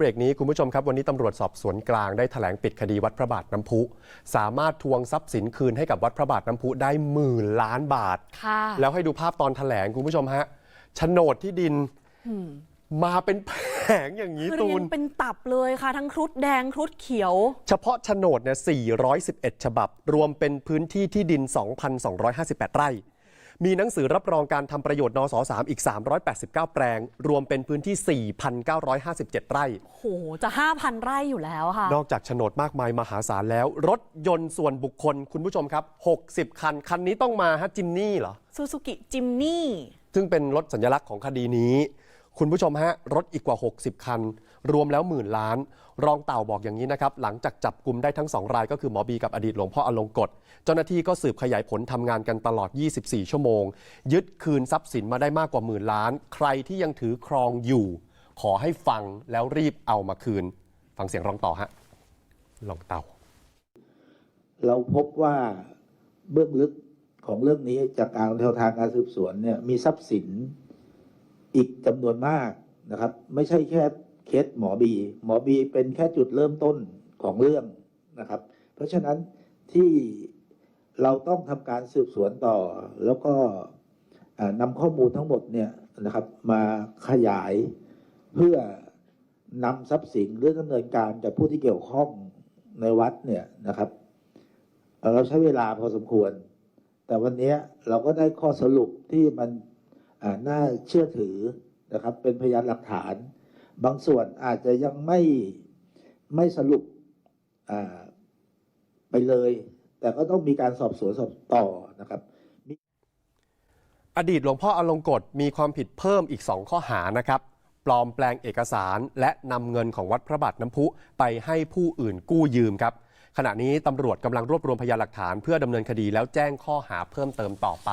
เบรกนี้คุณผู้ชมครับวันนี้ตำรวจสอบสวนกลางได้แถลงปิดคดีวัดพระบาทน้ำพุ สามารถทวงทรัพย์สินคืนให้กับวัดพระบาทน้ำพุได้หมื่นล้านบาท ค่ะแล้วให้ดูภาพตอนแถลงคุณผู้ชมฮะโฉนดที่ดินมาเป็นแผงอย่างนี้คือตูเรียนงเป็นตับเลยค่ะ ทั้งครุฑแดงครุฑเขียว เฉพาะโฉนดเนี่ย411 ฉบับ รวมเป็นพื้นที่ที่ดิน 2,258 ไร่ มีหนังสือรับรองการทำประโยชน์นส3อีก 389 แปลง รวมเป็นพื้นที่ 4,957 ไร่โห จะ 5,000 ไร่อยู่แล้วค่ะ นอกจากโฉนดมากมายมหาศาลแล้ว รถยนต์ส่วนบุคคลคุณผู้ชมครับ 60 คัน คันนี้ต้องมาฮะจิมนี่เหรอซูซูกิจิมนี่ซึ่งเป็นรถสัญลักษณ์ของคดีนี้ คุณผู้ชมฮะ รถอีกกว่า 60 คัน รวมแล้วหมื่นล้าน รองเต่าบอกอย่างนี้นะครับ หลังจากจับกลุ่มได้ทั้งสองรายก็คือหมอบีกับอดีตหลวงพ่ออลงกฎเจ้าหน้าที่ก็สืบขยายผลทำงานกันตลอด 24 ชั่วโมง ยึดคืนทรัพย์สินมาได้มากกว่าหมื่นล้าน ใครที่ยังถือครองอยู่ ขอให้ฟังแล้วรีบเอามาคืน ฟังเสียงรองต่อฮะรองเต่า เราพบว่าเบื้องลึกของเรื่องนี้จากการแนวทางการสืบสวนเนี่ยมีทรัพย์สิน อีกจำนวนมากนะครับ ไม่ใช่แค่เคสหมอบี หมอบีเป็นแค่จุดเริ่มต้นของเรื่องนะครับ เพราะฉะนั้นที่เราต้องทำการสืบสวนต่อ แล้วก็อ่านำข้อมูลทั้งหมดเนี่ยนะครับ มาขยายเพื่อนำทรัพย์สินหรือดำเนินการจากผู้ที่เกี่ยวข้องในวัดเนี่ยนะครับ เราใช้เวลาพอสมควร แต่วันนี้เราก็ได้ข้อสรุปที่มัน น่าเชื่อถือนะครับ เป็นพยานหลักฐาน บางส่วนอาจจะยังไม่ไม่สรุปไปเลย แต่ก็ต้องมีการสอบสวนสอบต่อนะครับอดีตหลวงพ่ออลงกฎมีความผิดเพิ่มอีก 2 ข้อหานะครับ ปลอมแปลงเอกสารและนำเงินของวัดพระบาทน้ำพุไปให้ผู้อื่นกู้ยืมครับ ขณะนี้ตำรวจกำลังรวบรวมพยานหลักฐานเพื่อดำเนินคดีแล้วแจ้งข้อหาเพิ่มเติมต่อไป